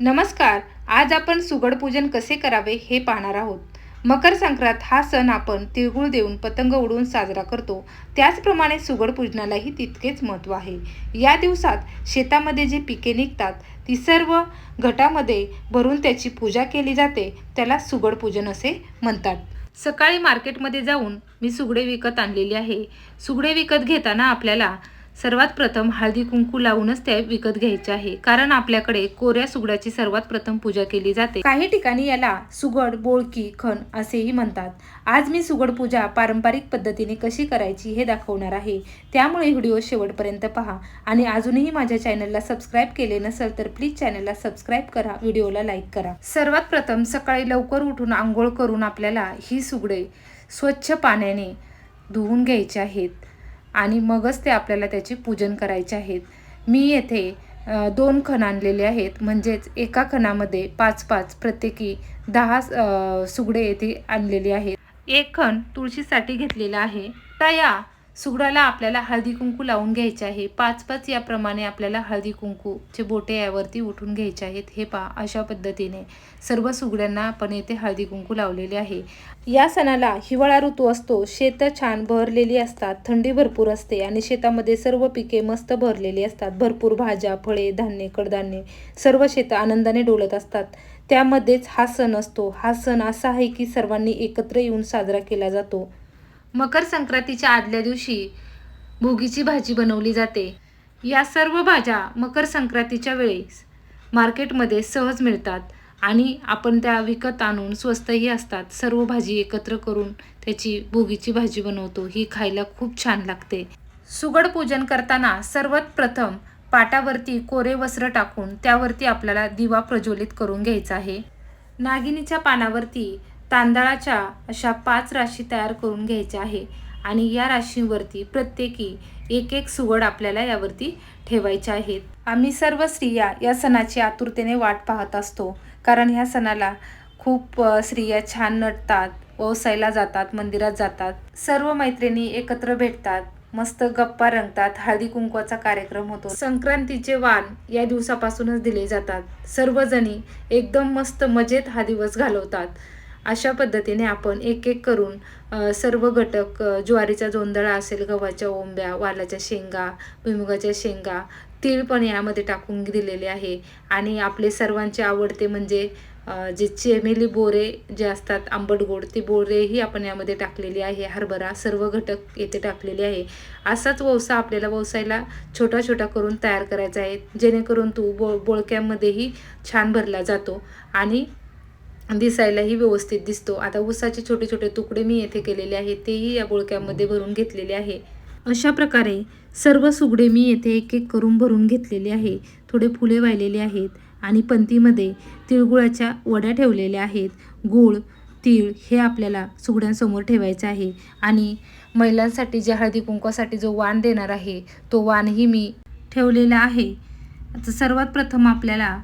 नमस्कार आज आपण सुगड पूजन कसे करावे हे पाहणार आहोत. मकर संक्रांत हा सण आपण तिळगुळ देऊन पतंग उडवून साजरा करतो. त्याचप्रमाणे सुगड पूजनालाही तितकेच महत्त्व आहे. या दिवसात शेतामध्ये जे पिके निघतात ती सर्व घटामध्ये भरून त्याची पूजा केली जाते. त्याला सुगड पूजन असे म्हणतात. सकाळी मार्केटमध्ये जाऊन मी सुगडे विकत आणलेली आहे. सुगडे विकत घेताना आपल्याला सर्वात प्रथम हळदी कुंकू लावूनच त्या विकत घ्यायचे आहे. कारण आपल्याकडे कोऱ्या सुगडाची सर्वात प्रथम पूजा केली जाते. काही ठिकाणी याला सुगड बोळकी खण असेही म्हणतात. आज मी सुगड पूजा पारंपरिक पद्धतीने कशी करायची हे दाखवणार आहे. त्यामुळे व्हिडिओ शेवटपर्यंत पहा. आणि अजूनही माझ्या चॅनलला सबस्क्राईब केले नसेल तर प्लीज चॅनलला सबस्क्राईब करा. व्हिडिओला लाईक करा. सर्वात प्रथम सकाळी लवकर उठून आंघोळ करून आपल्याला ही सुगडे स्वच्छ पाण्याने धुवून घ्यायचे आहेत. आणि मगच ते आपल्याला त्याचे पूजन करायचे आहेत. मी येथे दोन खण आणलेले आहेत. म्हणजेच एका खणामध्ये पाच पाच प्रत्येकी दहा सुगडे येथे आणलेले आहेत. एक खण तुळशीसाठी घेतलेला आहे. तर या सुगडाला आपल्याला हळदी कुंकू लावून घ्यायचे आहे. पाच पाच याप्रमाणे आपल्याला हळदी कुंकूचे बोटे यावरती उठून घ्यायचे आहेत. हे पहा अशा पद्धतीने सर्व सुगड्यांना आपण येथे हळदी कुंकू लावलेले आहे. या सणाला हिवाळा ऋतू असतो. शेतं छान बहरलेली असतात. थंडी भरपूर असते आणि शेतामध्ये सर्व पिके मस्त भरलेली असतात. भरपूर भाज्या फळे धान्य कडधान्ये सर्व शेतं आनंदाने डोलत असतात. त्यामध्येच हा सण असतो. हा सण असा आहे की सर्वांनी एकत्र येऊन साजरा केला जातो. मकर संक्रांतीच्या आदल्या दिवशी भोगीची भाजी बनवली जाते. या सर्व भाज्या मकर संक्रांतीच्या वेळेस मार्केटमध्ये सहज मिळतात आणि आपण त्या विकत आणून स्वस्तही असतात. सर्व भाजी एकत्र करून त्याची भोगीची भाजी बनवतो. ही खायला खूप छान लागते. सुगड पूजन करताना सर्वात प्रथम पाटावरती कोरे वस्त्र टाकून त्यावरती आपल्याला दिवा प्रज्वलित करून घ्यायचा आहे. नागिनीच्या पानावरती तांदळाच्या अशा पाच राशी तयार करून घ्यायच्या आहे. आणि या राशीवरती प्रत्येकी एक एक सुगड आपल्याला यावरती ठेवायच्या आहेत. आम्ही सर्व स्त्रिया या सणाची आतुरतेने वाट पाहत असतो. कारण ह्या सणाला खूप स्त्रिया छान नटतात ओसायला जातात मंदिरात जातात. सर्व मैत्रिणी एकत्र भेटतात मस्त गप्पा रंगतात हळदी कुंकवाचा कार्यक्रम होतो. संक्रांतीचे वाण या दिवसापासूनच दिले जातात. सर्वजणी एकदम मस्त मजेत हा दिवस घालवतात. अशा पद्धतीने आपण एक एक करून सर्व घटक ज्वारीचा जोंधळा असेल गव्हाच्या ओंब्या वालाच्या शेंगा भुईमुगाच्या शेंगा तीळ पण यामध्ये टाकून दिलेले आहे. आणि आपले सर्वांचे आवडते म्हणजे जे चेमेली बोरे जे असतात आंबट गोड ती बोरेही आपण यामध्ये टाकलेली आहे हरभरा सर्व घटक येथे टाकलेले आहे. असाच वौसा आपल्याला वौसायला छोटा छोटा करून तयार करायचा आहे जेणेकरून तो बो बोळक्यामध्येही छान भरला जातो. आणि दिसायलाही व्यवस्थित दिसतो. आता ऊसाचे छोटे छोटे तुकडे मी येथे केलेले आहेत तेही या बोळक्यामध्ये भरून घेतलेले आहे. अशा प्रकारे सर्व सुगडे मी येथे एक एक करून भरून घेतलेले आहे. थोडे फुले वाहिलेले आहेत आणि पंतीमध्ये तिळगुळाच्या वड्या ठेवलेल्या आहेत. गूळ तीळ हे आपल्याला सुगड्यांसमोर ठेवायचं आहे आणि महिलांसाठी जे हळदी कुंकवासाठी जो वाण देणार आहे तो वाणही मी ठेवलेला आहे. आता सर्वात प्रथम आपल्याला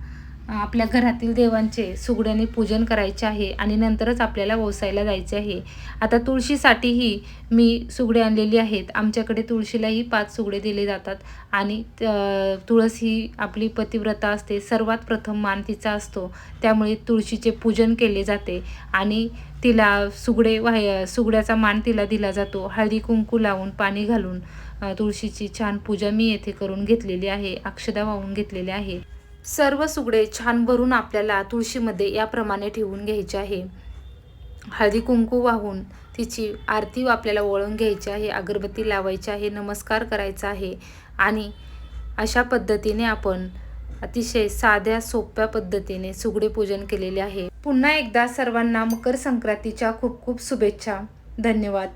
आपल्या घरातील देवांचे सुगड्याने पूजन करायचे आहे आणि नंतरच आपल्याला व्यवसायाला जायचे आहे. आता तुळशीसाठीही मी सुगडे आणलेली आहेत. आमच्याकडे तुळशीलाही पाच सुगडे दिले जातात आणि त- तुळस ही आपली पतिव्रता असते. सर्वात प्रथम मान तिचा असतो. त्यामुळे तुळशीचे पूजन केले जाते आणि तिला सुगडे वाह सुगड्याचा मान तिला दिला जातो. हळदी कुंकू लावून पाणी घालून तुळशीची छान पूजा मी येथे करून घेतलेली आहे. अक्षदा वाहून घेतलेली आहे. सर्व सुगडे छान भरून आपल्याला तुळशीमध्ये याप्रमाणे ठेवून घ्यायचे आहे. हळदी कुंकू वाहून तिची आरती आपल्याला वळून घ्यायची आहे अगरबत्ती लावायची आहे नमस्कार करायचा आहे आणि अशा पद्धतीने आपण अतिशय साध्या सोप्या पद्धतीने सुगडे पूजन केलेले आहे. पुन्हा एकदा सर्वांना मकर संक्रांतीच्या खूप खूप शुभेच्छा. धन्यवाद.